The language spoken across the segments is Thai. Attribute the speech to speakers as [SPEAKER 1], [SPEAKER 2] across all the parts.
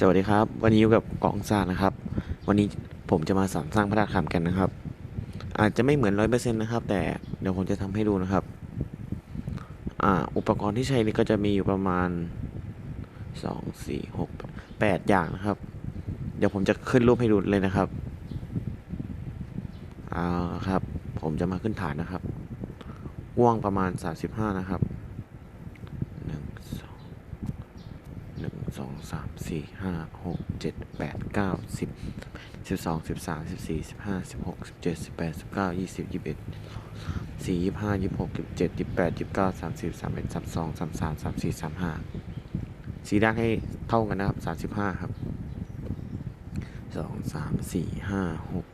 [SPEAKER 1] สวัสดีครับ วันนี้อยู่กับกองซานะครับ วันนี้ผมจะมาสอนสร้างพระธาตุคำกันนะครับ อาจจะไม่เหมือนร้อยเปอร์เซ็นต์นะครับ แต่เดี๋ยวผมจะทำให้ดูนะครับอ่าอุปกรณ์ที่ใช้นี่ก็จะมีอยู่ประมาณสองสี่หกแปดอย่างนะครับ เดี๋ยวผมจะขึ้นรูปให้ดูเลยนะครับเอาครับ ผมจะมาขึ้นฐานนะครับกว้างประมาณ35นะครับหนึ่งสอง หนึ่งสองสามสี่ห้าหกเจ็ดแปดเก้าสิบสิบสองสิบสามสิบสี่สิบห้าสิบหกสิบเจ็ดสิบแปดสิบเก้ายี่สิบยี่สิบเอ็ดสี่ยี่สิบห้ายี่สิบหกยี่สิบเจ็ดยี่สิบแปดยี่สิบเก้าสามสิบสามเอ็ดสามสองสามสามสามสี่สามห้าสีด้านให้เท่ากันนะครับสามสิบห้าครับสองสามสี่ห้าหก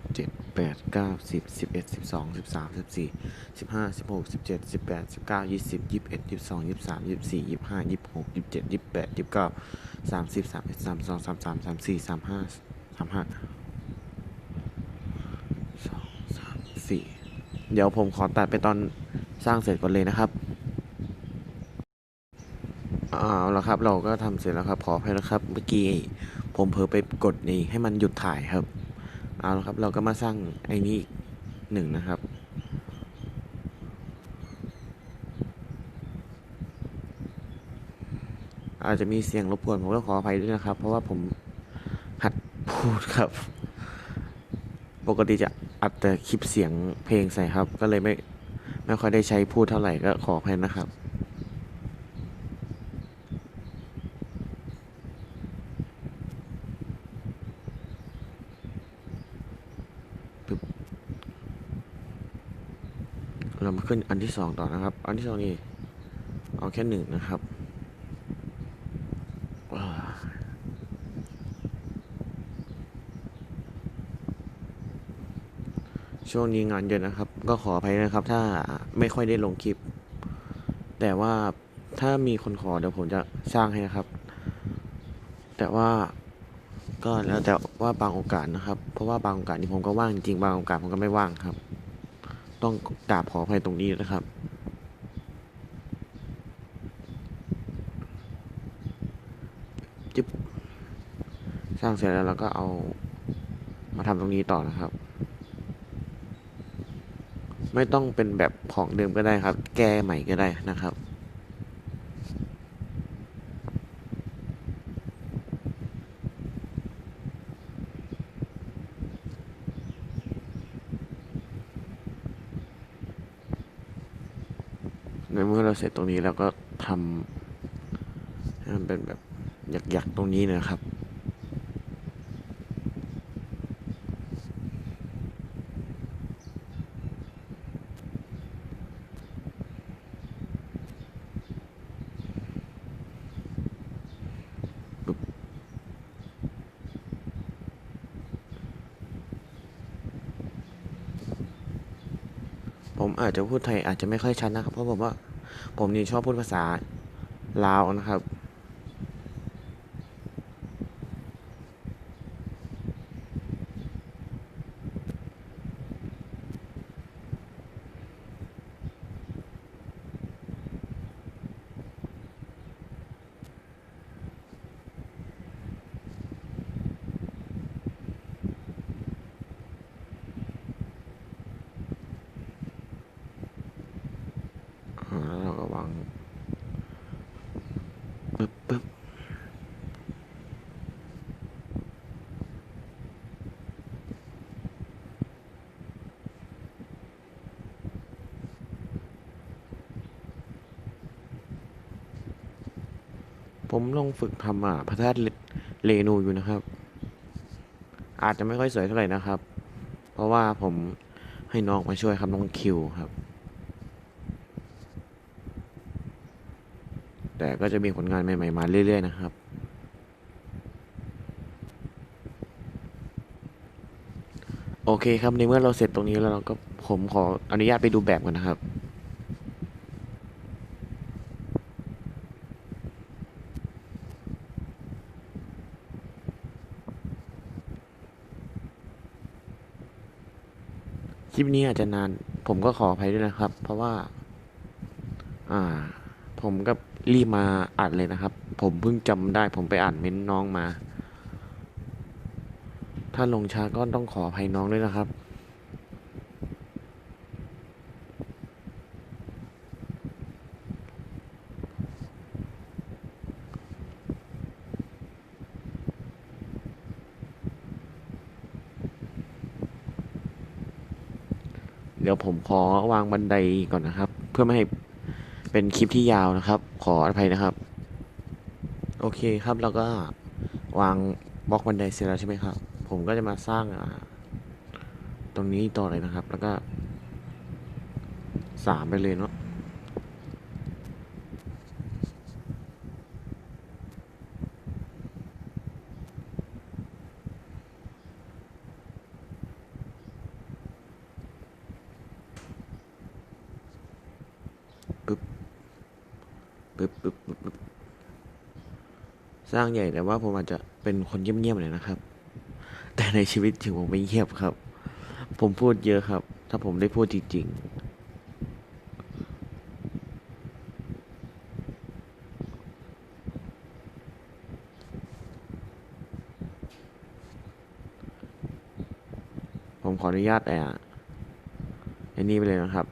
[SPEAKER 1] แปดเก้าสิบสิบเอ็ดสิบสองสิบสามสิบสี่สิบห้าสิบหกสิบเจ็ดสิบแปดสิบเก้ายี่สิบยี่สิบเอ็ดยี่สิบสองยี่สิบสามยี่สิบสี่ยี่สิบห้ายี่สิบหกยี่สิบเจ็ดยี่สิบแปดยี่สิบเก้าสามสิบสามเอ็ดสามสองสามสามสามสี่สามห้าสามห้าสองสามสี่เดี๋ยวผมขอตัดไปตอนสร้างเสร็จก่อนเลยนะครับเอาละครับเราก็ทำเสร็จแล้วครับขออภัยนะครับ เมื่อกี้ผมเผลอไปกดนี่ให้มันหยุดถ่ายครับ เอาละครับ เราก็มาสร้างไอ้นี่อีกหนึ่งนะครับ อาจจะมีเสียงรบกวนผมก็ขออภัยด้วยนะครับ เพราะว่าผมหัดพูดครับ ปกติจะอัดแต่คลิปเสียงเพลงใส่ครับ ก็เลยไม่ไม่ค่อยได้ใช้พูดเท่าไหร่ก็ขออภัยนะครับเรามาขึ้นอันที่สองต่อนะครับ อันที่สองนี่เอาแค่หนึ่งนะครับช่วงนี้งานเยอะนะครับ ก็ขออภัยนะครับ ถ้าไม่ค่อยได้ลงคลิป แต่ว่าถ้ามีคนขอเดี๋ยวผมจะสร้างให้นะครับ แต่ว่าก็แล้วแต่ว่าบางโอกาสนะครับ เพราะว่าบางโอกาสนี่ผมก็ว่างจริงบางโอกาสผมก็ไม่ว่างครับ ต้องกราบขออภัยตรงนี้นะครับ จึ๊บสร้างเสร็จแล้วเราก็เอามาทำตรงนี้ต่อนะครับ ไม่ต้องเป็นแบบของเดิมก็ได้ครับ แก้ใหม่ก็ได้นะครับ ในเมื่อเราเสร็จตรงนี้แล้วก็ทำให้มันเป็นแบบหยักๆตรงนี้นะครับปึ๊บผม อาจจะพูดไทยอาจจะไม่ค่อยชัดนะครับ เพราะผมว่าผมนี่ชอบพูดภาษาลาวนะครับ อ่าแล้วเราก็วางปึ๊บปึ๊บ ผมลงฝึกทำอะพระธาตุเรนูอยู่นะครับ อาจจะไม่ค่อยสวยเท่าไหร่นะครับ เพราะว่าผมให้น้องมาช่วยครับน้องคิวครับ แต่ก็จะมีผลงานใหม่ๆมาเรื่อย ๆ นะครับโอเคครับในเมื่อเราเสร็จตรงนี้แล้วเราก็ผมขออนุญาตไปดูแบบกันนะครับ คลิปนี้อาจจะนาน ผมก็ขออภัยด้วยนะครับ เพราะว่า อ่า ผมก็รีบมาอัดเลยนะครับ ผมเพิ่งจำได้ ผมไปอ่านเม้นน้องมา ถ้าลงช้าก็ต้องขออภัยน้องด้วยนะครับ ดี๋ยวผมขอวางบันไดก่อนนะครับ เพื่อไม่ให้เป็นคลิปที่ยาวนะครับ ขออภัยนะครับ โอเคครับเราก็วางบล็อกบันไดเสร็จแล้วใช่ไหมครับ ผมก็จะมาสร้างตรงนี้ต่อเลยนะครับ แล้วก็สามไปเลยเนาะปึ๊บ ปึ๊บปึ๊บปึ๊บปึ๊บสร้างใหญ่แต่ว่าผมอาจจะเป็นคนเงียบๆหน่อยนะครับ แต่ในชีวิตจริงผมไม่เงียบครับ ผมพูดเยอะครับ ถ้าผมได้พูดจริงๆผมขออนุญาตแต่ไอ้นี่ไปเลยนะครับ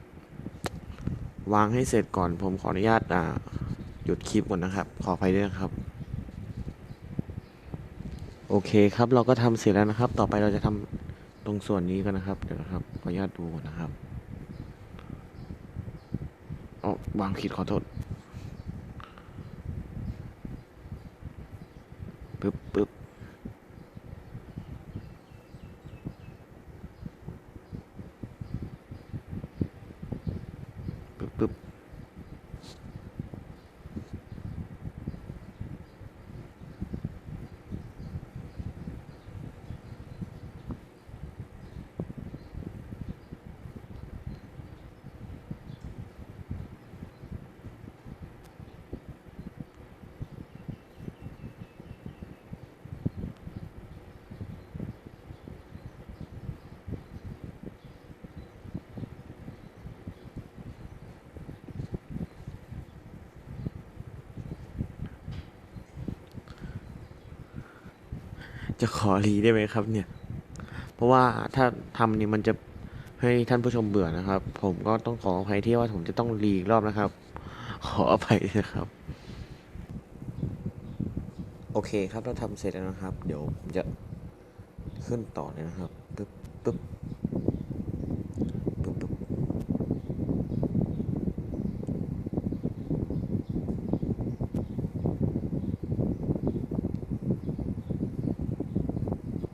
[SPEAKER 1] วางให้เสร็จก่อนผมขออนุญาตอ่า ยุดคลิปก่อนนะครับ ขออภัยด้วยนะครับ โอเคครับเราก็ทำเสร็จแล้วนะครับ ต่อไปเราจะทำตรงส่วนนี้กันนะครับ เดี๋ยวนะครับ ขออนุญาตดูก่อนนะครับอ๋อวางผิดขอโทษปึ๊บปึ๊บปึ๊บปึ๊บ จะขอรีได้ไหมครับเนี่ย เพราะว่าถ้าทำนี่มันจะให้ท่านผู้ชมเบื่อนะครับ ผมก็ต้องขออภัยที่ว่าผมจะต้องรีรอบนะครับ ขออภัยนะครับ โอเคครับเราทำเสร็จแล้วนะครับ เดี๋ยวผมจะขึ้นต่อเลยนะครับปึ๊บปึ๊บปึ๊บปึ๊บ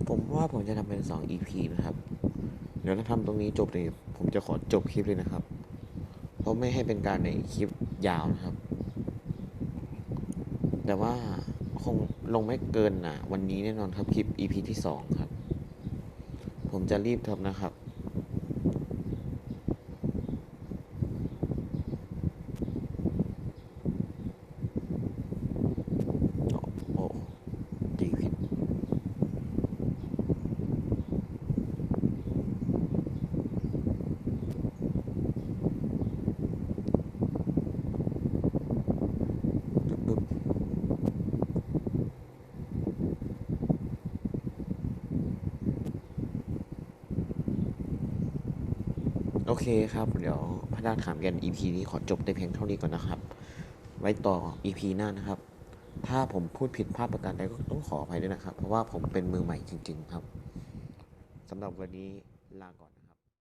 [SPEAKER 1] ผม ว่าผมจะทำเป็นสอง EP นะครับ เดี๋ยวถ้าทำตรงนี้จบเลยผมจะขอจบคลิปเลยนะครับ เพราะไม่ให้เป็นการในคลิปยาวนะครับ แต่ว่าคงลงไม่เกินนะวันนี้แน่นอนครับคลิป EP ที่สองครับ ผมจะรีบทำนะครับ โอ้โอ้ดีผิดปึ๊บ โอเคครับ เดี๋ยวพระดาถามกัน EP นี้ขอจบในเพียงเท่านี้ก่อนนะครับ ไว้ต่อ EP หน้านะครับ ถ้าผมพูดผิดพลาดประการใดก็ต้องขออภัยด้วยนะครับ เพราะว่าผมเป็นมือใหม่จริง ๆ ครับสำหรับวันนี้